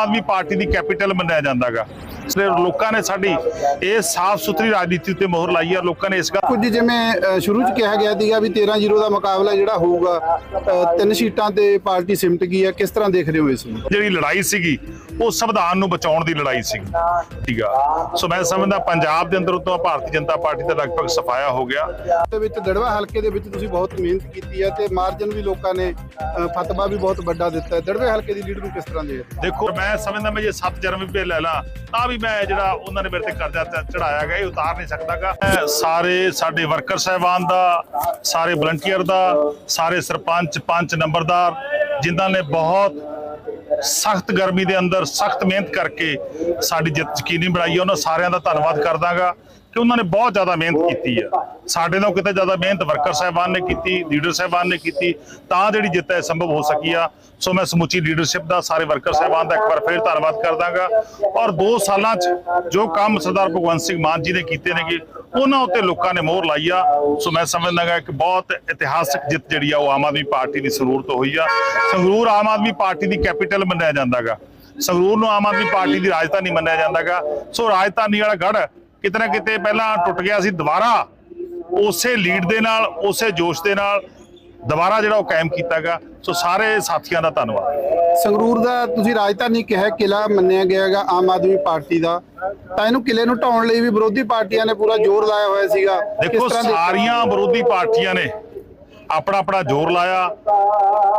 ਆਦਮੀ party ਦੀ capital ਮੰਨਿਆ ਜਾਂਦਾਗਾ। ਤੇ ਲੋਕਾਂ ਨੇ ਸਾਡੀ ਇਹ ਸਾਫ਼ ਸੁਥਰੀ ਰਾਜਨੀਤੀ ਉੱਤੇ ਮੋਹਰ ਲਾਈ ਹੈ ਲੋਕਾਂ ਨੇ ਇਸ ਗੱਲ ਕੁਝ ਜਿਵੇਂ ਸ਼ੁਰੂ ਚ ਕਿਹਾ ਗਿਆ ਸੀਗਾ ਵੀ 13-0 ਦਾ ਮੁਕਾਬਲਾ ਜਿਹੜਾ ਹੋਊਗਾ ਤਿੰਨ ਸੀਟਾਂ ਤੇ ਪਾਰਟੀ ਸਿਮਟ ਗਈ ਹੈ ਕਿਸ ਤਰ੍ਹਾਂ ਦੇਖ ਰਹੇ ਹੋ ਇਸ ਨੂੰ? ਜਿਹੜੀ ਲੜਾਈ ਸੀਗੀ ਉਹ ਸੰਵਿਧਾਨ ਨੂੰ ਬਚਾਉਣ ਦੀ ਲੜਾਈ ਸੀਗੀ। ਠੀਕ ਆ। ਸੋ ਮੈਂ ਸਮਝਦਾ ਪੰਜਾਬ ਦੇ ਅੰਦਰ ਉਤੋਂ ਭਾਰਤੀ ਜਨਤਾ ਪਾਰਟੀ ਦਾ ਲਗਭਗ ਸਫਾਇਆ ਹੋ ਗਿਆ। ਦੇ ਵਿੱਚ ਦੜਵਾ ਹਲਕੇ ਦੇ ਵਿੱਚ ਤੁਸੀਂ ਬਹੁਤ ਮਿਹਨਤ ਕੀਤੀ ਹੈ ਤੇ ਮਾਰਜਨ ਵੀ ਲੋਕਾਂ ਨੇ ਫਤਵਾ ਵੀ ਬਹੁਤ ਵੱਡਾ ਦਿੱਤਾ। ਹੈ ਦੜਵੇ ਹਲਕੇ ਦੀ ਲੀਡ ਨੂੰ ਕਿਸ ਤਰ੍ਹਾਂ ਦੇ ਦੇਖੋ ਮੈਂ ਸਮਝਦਾ ਮੈਂ ਜੇ ਸੱਤ ਜਨਮ ਵੀ ਲੈ ਲਾ, ਤਾਂ ਵੀ ਮੈਂ ਜਿਹੜਾ ਉਹਨਾਂ ਨੇ ਮੇਰੇ ਤੇ ਕਰਜ਼ਾ ਚੜਾਇਆ ਗਿਆ ਇਹ ਉਤਾਰ ਨਹੀਂ ਸਕਦਾਗਾ। ਸਾਰੇ ਸਾਡੇ ਵਰਕਰ ਸਹਿਬਾਨ ਦਾ, ਸਾਰੇ ਵਲੰਟੀਅਰ ਦਾ, ਸਾਰੇ ਸਰਪੰਚ ਪੰਚ ਨੰਬਰਦਾਰ, ਜਿਨ੍ਹਾਂ ਨੇ ਬਹੁਤ ਸਖਤ ਗਰਮੀ ਦੇ ਅੰਦਰ ਸਖਤ ਮਿਹਨਤ ਕਰਕੇ ਸਾਡੀ ਜਿੱਤ ਯਕੀਨੀ ਬਣਾਈ ਹੈ, ਉਹਨਾਂ ਸਾਰਿਆਂ ਦਾ ਧੰਨਵਾਦ ਕਰਦਾਗਾ ਕਿ ਉਹਨਾਂ ਨੇ ਬਹੁਤ ਜ਼ਿਆਦਾ ਮਿਹਨਤ ਕੀਤੀ ਹੈ। ਸਾਡੇ ਨਾਲੋਂ ਕਿਤੇ ਜ਼ਿਆਦਾ ਮਿਹਨਤ ਵਰਕਰ ਸਾਹਿਬਾਨ ਨੇ ਕੀਤੀ ਲੀਡਰ ਸਾਹਿਬਾਨ ਨੇ ਕੀਤੀ, ਤਾਂ ਜਿਹੜੀ ਜਿੱਤ ਹੈ ਸੰਭਵ ਹੋ ਸਕੀ ਆ। ਸੋ ਮੈਂ ਸਮੁੱਚੀ ਲੀਡਰਸ਼ਿਪ ਦਾ, ਸਾਰੇ ਵਰਕਰ ਸਾਹਿਬਾਨ ਦਾ ਇੱਕ ਵਾਰ ਫਿਰ ਧੰਨਵਾਦ ਕਰਦਾਗਾ। ਔਰ 2 ਸਾਲਾਂ 'ਚ ਜੋ ਕੰਮ ਸਰਦਾਰ ਭਗਵੰਤ ਸਿੰਘ ਮਾਨ ਜੀ ਨੇ ਕੀਤੇ ਨੇਗੇ, ਉਹਨਾਂ ਉੱਤੇ ਲੋਕਾਂ ਨੇ ਮੋਹਰ ਲਾਈ ਆ। ਸੋ ਮੈਂ ਸਮਝਦਾਗਾ ਕਿ ਬਹੁਤ ਇਤਿਹਾਸਕ ਜਿੱਤ ਜਿਹੜੀ ਆ, ਉਹ ਆਮ ਆਦਮੀ ਪਾਰਟੀ ਦੀ ਸੰਗਰੂਰ ਤੋਂ ਹੋਈ ਆ। ਸੰਗਰੂਰ ਆਮ ਆਦਮੀ ਪਾਰਟੀ ਦੀ ਕੈਪੀਟਲ ਮੰਨਿਆ ਜਾਂਦਾਗਾ। ਸੰਗਰੂਰ ਨੂੰ ਆਮ ਆਦਮੀ ਪਾਰਟੀ ਦੀ ਰਾਜਧਾਨੀ ਮੰਨਿਆ ਜਾਂਦਾਗਾ। ਸੋ ਰਾਜਧਾਨੀ ਵਾਲਾ ਗੜ ਕਿਤੇ ਨਾ ਕਿਤੇ ਪਹਿਲਾਂ ਟੁੱਟ ਗਿਆ ਸੀ ਦੁਬਾਰਾ। ਉਸੇ ਲੀਡ ਦੇ ਨਾਲ ਉਸੇ ਜੋਸ਼ ਦੇ ਨਾਲ ਦੁਬਾਰਾ ਜਿਹੜਾ ਉਹ ਕਾਇਮ ਕੀਤਾਗਾ ਸੋ ਸਾਰੇ ਸਾਥੀਆਂ ਦਾ ਧੰਨਵਾਦ। ਸੰਗਰੂਰ ਦਾ ਤੁਸੀਂ ਰਾਜਧਾਨੀ ਕਿਹਾ ਕਿਲਾ ਮੰਨਿਆ ਗਿਆ ਹੈਗਾ ਆਮ ਆਦਮੀ ਪਾਰਟੀ ਦਾ। ਤਾਂ ਇਹਨੂੰ ਕਿਲੇ ਨੂੰ ਢਾਉਣ ਲਈ ਵੀ ਵਿਰੋਧੀ ਪਾਰਟੀਆਂ ਨੇ ਪੂਰਾ ਜ਼ੋਰ ਲਾਇਆ ਹੋਇਆ ਸੀਗਾ। ਦੇਖੋ ਸਾਰੀਆਂ ਵਿਰੋਧੀ ਪਾਰਟੀਆਂ ਨੇ ਆਪਣਾ ਆਪਣਾ ਜ਼ੋਰ ਲਾਇਆ,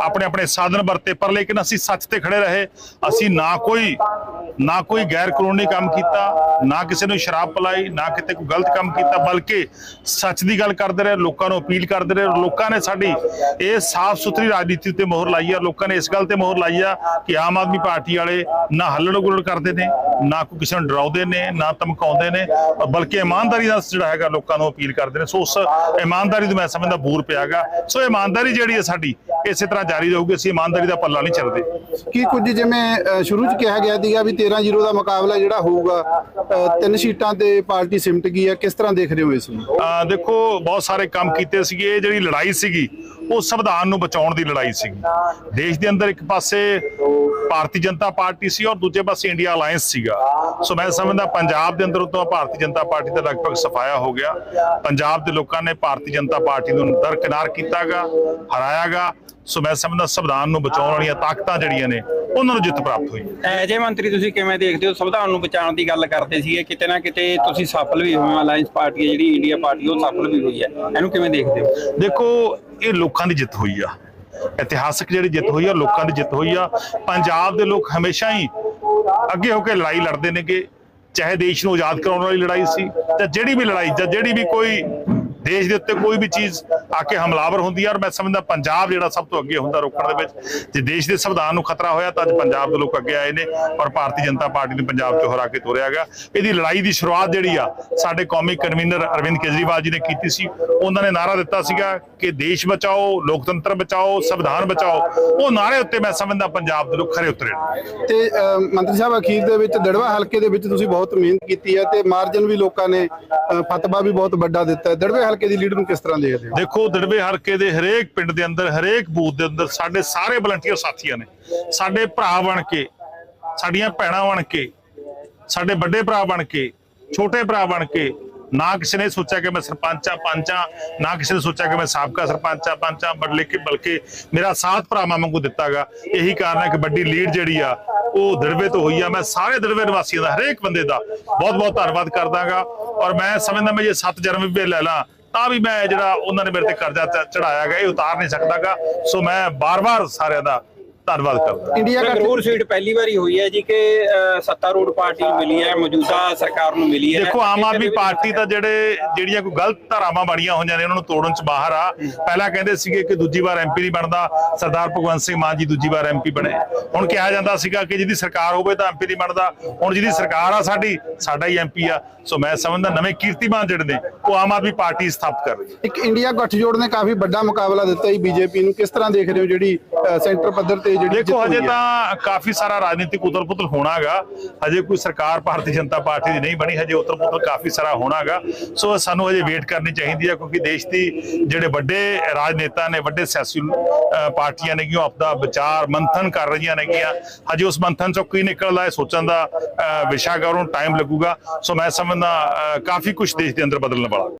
ਆਪਣੇ ਆਪਣੇ ਸਾਧਨ ਵਰਤੇ, ਪਰ ਲੇਕਿਨ ਅਸੀਂ ਸੱਚ ਤੇ ਖੜੇ ਰਹੇ। ਅਸੀਂ ਨਾ ਕੋਈ ਨਾ ਕੋਈ ਗੈਰ ਕਾਨੂੰਨੀ ਕੰਮ ਕੀਤਾ, ਨਾ ਕਿਸੇ ਨੂੰ ਸ਼ਰਾਬ ਪਲਾਈ, ਨਾ ਕਿਤੇ ਕੋਈ ਗਲਤ ਕੰਮ ਕੀਤਾ, ਬਲਕਿ ਸੱਚ ਦੀ ਗੱਲ ਕਰਦੇ ਰਹੇ, ਲੋਕਾਂ ਨੂੰ ਅਪੀਲ ਕਰਦੇ ਰਹੇ, ਲੋਕਾਂ ਨੇ ਸਾਡੀ ਇਹ ਸਾਫ਼ ਸੁਥਰੀ ਰਾਜਨੀਤੀ ਉੱਤੇ ਮੋਹਰ ਲਾਈ ਆ, ਲੋਕਾਂ ਨੇ ਇਸ ਗੱਲ ਤੇ ਮੋਹਰ ਲਾਈ ਆ ਕਿ ਆਮ ਆਦਮੀ ਪਾਰਟੀ ਵਾਲੇ ਨਾ ਹੱਲੜ ਗੁੱਲੜ ਕਰਦੇ ਨੇ, ਨਾ ਕੋਈ ਕਿਸੇ ਨੂੰ ਡਰਾਉਂਦੇ ਨੇ, ਨਾ ਧਮਕਾਉਂਦੇ ਨੇ ਔਰ ਬਲਕਿ ਇਮਾਨਦਾਰੀ ਦਾ ਜਿਹੜਾ ਹੈਗਾ ਲੋਕਾਂ ਨੂੰ ਅਪੀਲ ਕਰਦੇ ਨੇ। ਸੋ ਉਸ ਇਮਾਨਦਾਰੀ ਨੂੰ ਮੈਂ ਸਮਝਦਾ ਬੂਰ ਪਿਆਗਾ ਸੋ ਇਮਾਨਦਾਰੀ ਜਿਹੜੀ ਹੈ ਸਾਡੀ ਇਸੇ ਤਰ੍ਹਾਂ ਜਾਰੀ ਰਹੂਗੀ ਅਸੀਂ ਇਮਾਨਦਾਰੀ ਦਾ ਪੱਲਾ ਨਹੀਂ ਛੱਡਦੇ ਕੀ ਕੁਝ ਜਿਵੇਂ ਸ਼ੁਰੂ ਚ ਕਿਹਾ ਗਿਆ ਸੀਗਾ ਵੀ 13-0 ਦਾ ਮੁਕਾਬਲਾ ਜਿਹੜਾ ਹੋਊਗਾ ਤਿੰਨ ਸੀਟਾਂ ਤੇ ਪਾਰਟੀ ਸਿਮਟ ਗਈ ਹੈ ਕਿਸ ਤਰ੍ਹਾਂ ਦੇਖ ਰਹੇ ਹੋ ਇਸ ਨੂੰ? ਦੇਖੋ ਬਹੁਤ ਸਾਰੇ ਕੰਮ ਕੀਤੇ ਸੀਗੇ ਇਹ ਜਿਹੜੀ ਲੜਾਈ ਸੀਗੀ ਉਹ ਸੰਵਿਧਾਨ ਨੂੰ ਬਚਾਉਣ ਦੀ ਲੜਾਈ ਸੀਗੀ। ਦੇਸ਼ ਦੇ ਅੰਦਰ ਇੱਕ ਪਾਸੇ ਭਾਰਤੀ ਜਨਤਾ ਪਾਰਟੀ ਸੀ ਔਰ ਦੂਜੇ ਪਾਸੇ ਇੰਡੀਆ ਅਲਾਈਅੰਸ ਸੀਗਾ। ਸੋ ਮੈਂ ਸਮਝਦਾ ਪੰਜਾਬ ਦੇ ਅੰਦਰ ਉਤੋਂ ਭਾਰਤੀ ਜਨਤਾ ਪਾਰਟੀ ਦਾ ਲਗਭਗ ਸਫਾਇਆ ਹੋ ਗਿਆ। ਪੰਜਾਬ ਦੇ ਲੋਕਾਂ ਨੇ ਭਾਰਤੀ ਜਨਤਾ ਪਾਰਟੀ ਨੂੰ ਦਰਕਿਨਾਰ ਕੀਤਾਗਾ ਹਰਾਇਆਗਾ। ਸੋ ਮੈਂ ਸਮਝਦਾ ਸੰਵਿਧਾਨ ਨੂੰ ਬਚਾਉਣ ਵਾਲੀਆਂ ਤਾਕਤਾਂ ਜਿਹੜੀਆਂ ਨੇ ਉਹਨਾਂ ਨੂੰ ਜਿੱਤ ਪ੍ਰਾਪਤ ਹੋਈ। ਐਜੇ ਮੰਤਰੀ ਤੁਸੀਂ ਕਿਵੇਂ ਦੇਖਦੇ ਹੋ? ਸੰਵਿਧਾਨ ਨੂੰ ਬਚਾਉਣ ਦੀ ਗੱਲ ਕਰਦੇ ਸੀਗੇ ਕਿਤੇ ਨਾ ਕਿਤੇ ਤੁਸੀਂ ਸਫਲ ਵੀ ਹੋਏ ਹੋ ਅਲਾਈਅੰਸ ਪਾਰਟੀ ਜਿਹੜੀ ਇੰਡੀਆ ਪਾਰਟੀ ਉਹ suffer ਵੀ ਹੋਈ ਹੈ। ਇਹਨੂੰ ਕਿਵੇਂ ਦੇਖਦੇ ਹੋ? ਦੇਖੋ ਇਹ ਲੋਕਾਂ ਦੀ ਜਿੱਤ ਹੋਈ ਆ। ਇਤਿਹਾਸਕ ਜਿਹੜੀ ਜਿੱਤ ਹੋਈ ਆ, ਲੋਕਾਂ ਦੀ ਜਿੱਤ ਹੋਈ ਆ। ਪੰਜਾਬ ਦੇ ਲੋਕ ਹਮੇਸ਼ਾ ਹੀ ਅੱਗੇ ਹੋ ਕੇ ਲੜਾਈ ਲੜਦੇ ਨੇਗੇ। ਚਾਹੇ ਦੇਸ਼ ਨੂੰ ਆਜ਼ਾਦ ਕਰਾਉਣ ਵਾਲੀ ਲੜਾਈ ਸੀ ਜਾਂ ਜਿਹੜੀ ਵੀ ਲੜਾਈ ਜਾਂ ਜਿਹੜੀ ਵੀ ਕੋਈ ਦੇਸ਼ ਦੇ ਉੱਤੇ ਕੋਈ ਵੀ ਚੀਜ਼ ਆ ਕੇ ਹਮਲਾਵਰ ਹੁੰਦੀ ਆ ਔਰ ਮੈਂ ਸਮਝਦਾ ਪੰਜਾਬ ਜਿਹੜਾ ਸਭ ਤੋਂ ਅੱਗੇ ਹੁੰਦਾ ਰੋਕਣ ਦੇ ਵਿੱਚ ਜੇ ਦੇਸ਼ ਦੇ ਸੰਵਿਧਾਨ ਨੂੰ ਖਤਰਾ ਹੋਇਆ ਤਾਂ ਅੱਜ ਪੰਜਾਬ ਦੇ ਲੋਕ ਅੱਗੇ ਆਏ ਨੇ ਔਰ ਭਾਰਤੀ ਜਨਤਾ ਪਾਰਟੀ ਨੇ ਪੰਜਾਬ 'ਚੋਂ ਹਰਾ ਕੇ ਤੋਰਿਆ ਗਿਆ। ਇਹਦੀ ਲੜਾਈ ਦੀ ਸ਼ੁਰੂਆਤ ਜਿਹੜੀ ਆ ਸਾਡੇ ਕੌਮੀ ਕਨਵੀਨਰ ਅਰਵਿੰਦ ਕੇਜਰੀਵਾਲ ਜੀ ਨੇ ਕੀਤੀ ਸੀ। ਉਹਨਾਂ ਨੇ ਨਾਰਾ ਦਿੱਤਾ ਸੀਗਾ ਕਿ ਦੇਸ਼ ਬਚਾਓ ਲੋਕਤੰਤਰ ਬਚਾਓ ਸੰਵਿਧਾਨ ਬਚਾਓ। ਉਹ ਨਾਰੇ ਉੱਤੇ ਮੈਂ ਸਮਝਦਾ ਪੰਜਾਬ ਦੇ ਲੋਕ ਖਰੇ ਉਤਰੇ। ਤੇ ਮੰਤਰੀ ਸਾਹਿਬ ਅਖੀਰ ਦੇ ਵਿੱਚ ਦੜਵਾ ਹਲਕੇ ਦੇ ਵਿੱਚ ਤੁਸੀਂ ਬਹੁਤ ਮਿਹਨਤ ਕੀਤੀ ਹੈ ਤੇ ਮਾਰਜਨ ਵੀ ਲੋਕਾਂ ਨੇ ਫਤਵਾ ਵੀ ਬਹੁਤ ਵੱਡਾ ਦਿੱਤਾ ਹੈ। ਦੜਵੇ ਹਲਕੇ ਦੀ ਲੀਡ ਨੂੰ ਕਿਸ ਤਰ੍ਹਾਂ ਦੇਖਦੇ ਹੋ? ਦੇਖੋ ਦੜਵੇ ਹਲਕੇ ਦੇ ਹਰੇਕ ਪਿੰਡ ਦੇ ਅੰਦਰ, ਹਰੇਕ ਬੂਥ ਦੇ ਅੰਦਰ ਸਾਡੇ ਸਾਰੇ ਵਲੰਟੀਅਰ ਸਾਥੀਆਂ ਨੇ। ਸਾਡੇ ਭਰਾ ਬਣ ਕੇ, ਸਾਡੀਆਂ ਭੈਣਾਂ ਬਣ ਕੇ, ਸਾਡੇ ਵੱਡੇ ਭਰਾ ਬਣ ਕੇ, ਛੋਟੇ ਭਰਾ ਬਣ ਕੇ, ਨਾ ਕਿਸੇ ਨੇ ਸੋਚਿਆ ਕਿ ਮੈਂ ਸਰਪੰਚ ਆ ਪੰਚ ਆ ਨਾ ਕਿਸੇ ਨੇ ਸੋਚਿਆ ਕਿ ਮੈਂ ਸਾਬਕਾ ਸਰਪੰਚ ਆ ਪੰਚ ਆ ਬਟ ਲੇਕਿਨ ਬਲਕਿ ਮੇਰਾ ਸਾਥ ਭਰਾਵਾਂ ਵਾਂਗੂ ਦਿੱਤਾਗਾ। ਇਹੀ ਕਾਰਨ ਹੈ ਕਿ ਵੱਡੀ ਲੀਡ ਜਿਹੜੀ ਆ, ਉਹ ਦੜਵੇ ਤੋਂ ਹੋਈ ਆ। ਮੈਂ ਸਾਰੇ ਦੜਵੇ ਨਿਵਾਸੀਆਂ ਦਾ, ਹਰੇਕ ਬੰਦੇ ਦਾ ਬਹੁਤ ਬਹੁਤ ਧੰਨਵਾਦ ਕਰਦਾਗਾ। ਔਰ ਮੈਂ ਸਮਝਦਾ ਮੈਂ ਜੇ ਸੱਤ ਜਨਮ ਵੀ ਲੈ ਲਾਂ ਤਾਂ ਵੀ ਮੈਂ ਜਿਹੜਾ ਉਹਨਾਂ ਨੇ ਮੇਰੇ ਤੇ ਕਰਜ਼ਾ ਚੜਾਇਆ ਗਿਆ ਇਹ ਉਤਾਰ ਨਹੀਂ ਸਕਦਾਗਾ। ਸੋ ਮੈਂ ਬਾਰ-ਬਾਰ ਸਾਰਿਆਂ ਦਾ ਧੰਨਵਾਦ ਕਰਦਾ। ਇੰਡੀਆ ਦਾ ਸੰਗਰੂਰ ਸੀਟ ਪਹਿਲੀ ਵਾਰੀ ਹੋਈ ਹੈ ਜੀ ਕਿ ਸੱਤਾਰੂੜ ਪਾਰਟੀ ਨੂੰ ਮਿਲੀ ਹੈ ਮੌਜੂਦਾ ਸਰਕਾਰ ਨੂੰ ਮਿਲੀ ਹੈ। ਦੇਖੋ ਆਮ ਆਦਮੀ ਪਾਰਟੀ ਤਾਂ ਜਿਹੜੇ ਜਿਹੜੀਆਂ ਕੋਈ ਗਲਤ ਧਾਰਾਵਾਂ ਬਣੀਆਂ ਹੋਈਆਂ ਨੇ ਉਹਨਾਂ ਨੂੰ ਤੋੜਨ ਚ ਬਾਹਰ ਆ। ਪਹਿਲਾਂ ਕਹਿੰਦੇ ਸੀਗੇ ਕਿ ਦੂਜੀ ਵਾਰ ਐਮਪੀ ਨਹੀਂ ਬਣਦਾ ਸਰਦਾਰ ਭਗਵੰਤ ਸਿੰਘ ਮਾਨ ਜੀ ਦੂਜੀ ਵਾਰ ਐਮਪੀ ਬਣੇ। ਹੁਣ ਕਿਹਾ ਜਾਂਦਾ ਸੀਗਾ ਕਿ ਜਿਹਦੀ ਸਰਕਾਰ ਹੋਵੇ ਤਾਂ ਐਮਪੀ ਨਹੀਂ ਬਣਦਾ। ਹੁਣ ਜਿਹਦੀ ਸਰਕਾਰ ਆ ਸਾਡੀ ਸਾਡਾ ਹੀ ਐਮਪੀ ਆ। ਸੋ ਮੈਂ ਸਮਝਦਾ ਨਵੇਂ ਕੀਰਤੀਮਾਨ ਜਿਹੜੇ ਨੇ ਉਹ ਆਮ ਆਦਮੀ ਪਾਰਟੀ ਸਥਾਪਿਤ ਕਰ ਰਹੀ ਹੈ ਇੱਕ ਇੰਡੀਆ ਗੱਠਜੋੜ ਨੇ ਕਾਫੀ ਵੱਡਾ ਮੁਕਾਬਲਾ ਦਿੱਤਾ ਹੈ ਬੀਜੇਪੀ ਨੂੰ। ਕਿਸ ਤਰ੍ਹਾਂ ਦੇਖ ਰਹੇ ਹੋ ਜਿਹੜੀ ਸੈਂਟਰ ਪੱਧਰ ਤੇ ਇਹ ਜਿਹੜੀ ਦੇਖੋ ਹਜੇ? ਤਾਂ ਕਾਫੀ ਸਾਰਾ ਰਾਜਨੀਤਿਕ ਉਤਲ ਪੁਤਲ ਹੋਣਾਗਾ। ਹਜੇ ਕੋਈ ਸਰਕਾਰ ਭਾਰਤੀ ਜਨਤਾ ਪਾਰਟੀ ਦੀ ਨਹੀਂ ਬਣੀ ਹਜੇ ਉਤਲ ਪੁਤਲ ਕਾਫੀ ਸਾਰਾ ਹੋਣਾਗਾ। ਸੋ ਸਾਨੂੰ ਹਜੇ ਵੇਟ ਕਰਨੀ ਚਾਹੀਦੀ ਹੈ ਕਿਉਂਕਿ ਦੇਸ਼ ਦੀ ਜਿਹੜੇ ਵੱਡੇ ਰਾਜਨੇਤਾ ਨੇ ਵੱਡੇ ਸਿਆਸੀ ਪਾਰਟੀਆਂ ਨੇ ਉਹ ਆਪਦਾ ਵਿਚਾਰ ਮੰਥਨ ਕਰ ਰਹੀਆਂ ਨੇਗੀਆਂ ਹਜੇ ਉਸ ਮੰਥਨ ਚੋਂ ਕੀ ਨਿਕਲਦਾ ਹੈ ਸੋਚਣ ਦਾ ਵਿਸ਼ਾ ਗਾ ਉਹਨੂੰ ਟਾਈਮ ਲੱਗੂਗਾ। ਸੋ ਮੈਂ ਸਮਝਦਾ ਕਾਫੀ ਕੁਝ ਦੇਸ਼ ਦੇ ਅੰਦਰ ਬਦਲਣ ਵਾਲਾ।